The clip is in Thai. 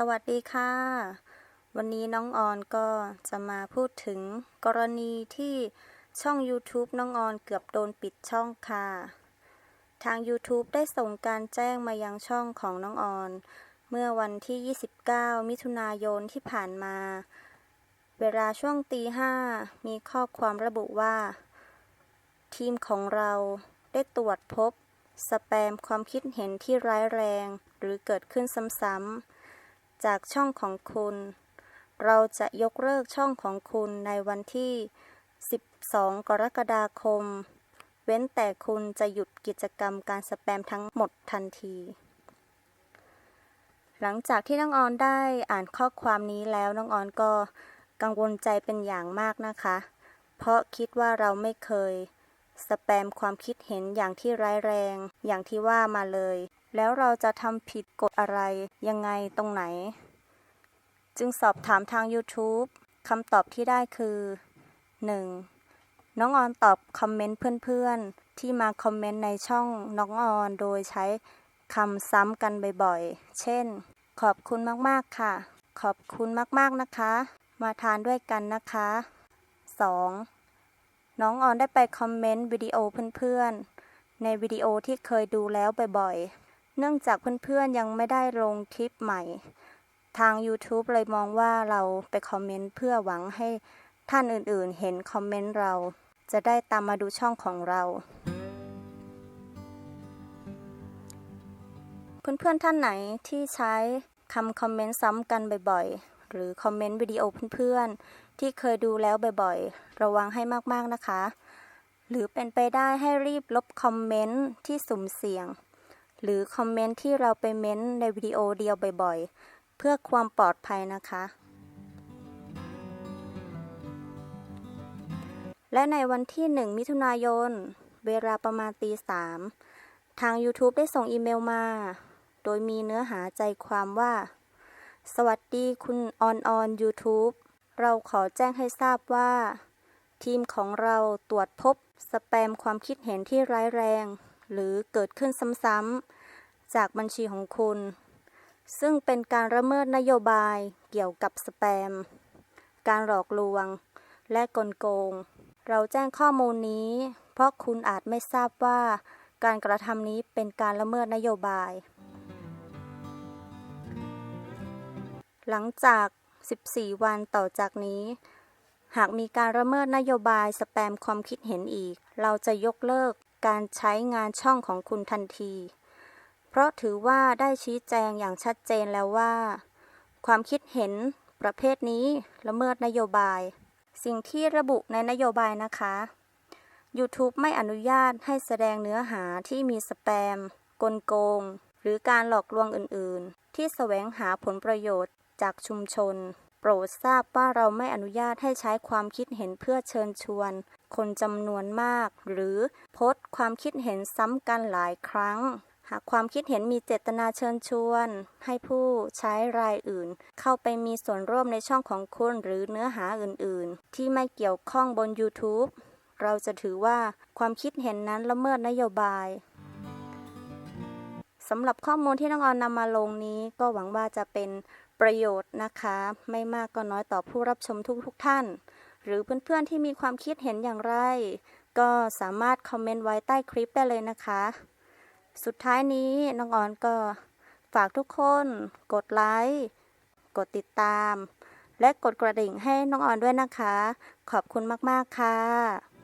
สวัสดีค่ะ วันนี้น้องออนก็จะมาพูดถึงกรณีที่ช่อง YouTube น้องออนเกือบโดนปิดช่องค่ะ ทาง YouTube ได้ส่งการแจ้งมายังช่องของน้องออน เมื่อวันที่ 29 มิถุนายนที่ผ่านมา เวลาช่วงตีห้ามีข้อความระบุว่า ทีมของเราได้ตรวจพบ สแปมความคิดเห็นที่ร้ายแรง หรือเกิดขึ้นซ้ำๆ จากช่องของคุณ เราจะยกเลิกช่องของคุณในวันที่ 12 กรกฎาคม เว้นแต่คุณจะหยุดกิจกรรมการสแปมทั้งหมดทันที หลังจากที่น้องออนได้อ่านข้อความนี้แล้วน้องออนก็กังวลใจเป็นอย่างมากนะคะ เพราะคิดว่าเราไม่เคยสแปมความคิดเห็นอย่างที่ร้ายแรง อย่างที่ว่ามาเลย แล้วเราจะทำผิดกฎอะไรยังไงตรงไหน จึงสอบถามทาง YouTube คำตอบที่ได้คือ 1. น้องออนตอบคอมเมนต์เพื่อนๆ ที่มาคอมเมนต์ในช่องน้องออนโดยใช้คำซ้ำกันบ่อยๆ เช่น ขอบคุณมากๆค่ะ ขอบคุณมากๆนะคะ มาทานด้วยกันนะคะ 2. น้องออนได้ไปคอมเมนต์วิดีโอเพื่อนๆ ในวิดีโอที่เคยดูแล้วบ่อยๆ เนื่องจากเพื่อนๆยังไม่ได้ลงคลิปใหม่ ทาง YouTube เลยมองว่าเราไปคอมเมนต์เพื่อหวังให้ท่านอื่นๆ เห็นคอมเมนต์เรา จะได้ตามมาดูช่องของเรา เพื่อนๆท่านไหนที่ใช้คำคอมเมนต์ซ้ำกันบ่อยๆ หรือคอมเมนต์วิดีโอเพื่อนๆ ที่เคยดูแล้วบ่อยๆ ระวังให้มากๆนะคะ หรือเป็นไปได้ให้รีบลบคอมเมนต์ที่สุ่มเสี่ยง หรือคอมเมนต์ที่เราไปเม้นต์ในวิดีโอเดียวบ่อยๆ เพื่อความปลอดภัยนะคะ และในวันที่ 1 มิถุนายน เวลาประมาณตีสามทาง YouTube ได้ส่งอีเมลมา โดยมีเนื้อหาใจความว่า สวัสดีคุณออนออน YouTube เราขอแจ้งให้ทราบว่า ทีมของเราตรวจพบ สแปมความคิดเห็นที่ร้ายแรง หรือเกิดขึ้นซ้ำๆจากบัญชีของคุณ ซึ่งเป็นการละเมิดนโยบายเกี่ยวกับสแปม การหลอกลวง และกลโกง เราแจ้งข้อมูลนี้ เพราะคุณอาจไม่ทราบว่า การกระทำนี้เป็นการละเมิดนโยบาย หลังจาก 14 วันต่อจากนี้หากมีการละเมิดนโยบายสแปมความคิดเห็นอีก เราจะยกเลิก การใช้งานช่องของคุณทันที เพราะถือว่าได้ชี้แจงอย่างชัดเจนแล้วว่า ความคิดเห็นประเภทนี้ละเมิดนโยบาย สิ่งที่ระบุในนโยบายนะคะ YouTube ไม่อนุญาตให้แสดงเนื้อหาที่มีสแปม กลโกง หรือการหลอกลวงอื่น ๆ ที่แสวงหาผลประโยชน์จากชุมชน รดทราบว่าเราไม่อนุญาตให้ใช้ความคิดเห็นเพื่อเชิญชวน คนจำนวนมาก หรือโพสความคิดเห็นซ้ำกันหลายครั้ง หากความคิดเห็นมีเจตนาเชิญชวน ให้ผู้ใช้รายอื่น เข้าไปมีส่วนร่วมในช่องของคุณหรือเนื้อหาอื่น ๆ ที่ไม่เกี่ยวข้องบน YouTube เราจะถือว่าความคิดเห็นนั้นละเมิดนโยบายสำหรับข้อมูลที่น้องออนนำมาลงนี้ก็หวังว่าจะเป็น ประโยชน์นะคะ ไม่มากก็น้อยต่อผู้รับชมทุกๆทท่าน หรือเพื่อนๆที่มีความคิดเห็นอย่างไร ก็สามารถคอมเมนต์ไว้ใต้คลิปได้เลยนะคะ สุดท้ายนี้น้องออนก็ฝากทุกคนกดไลค์กดติดตาม และกดกระดิ่งให้น้องออนด้วยนะคะ ขอบคุณมากๆค่ะ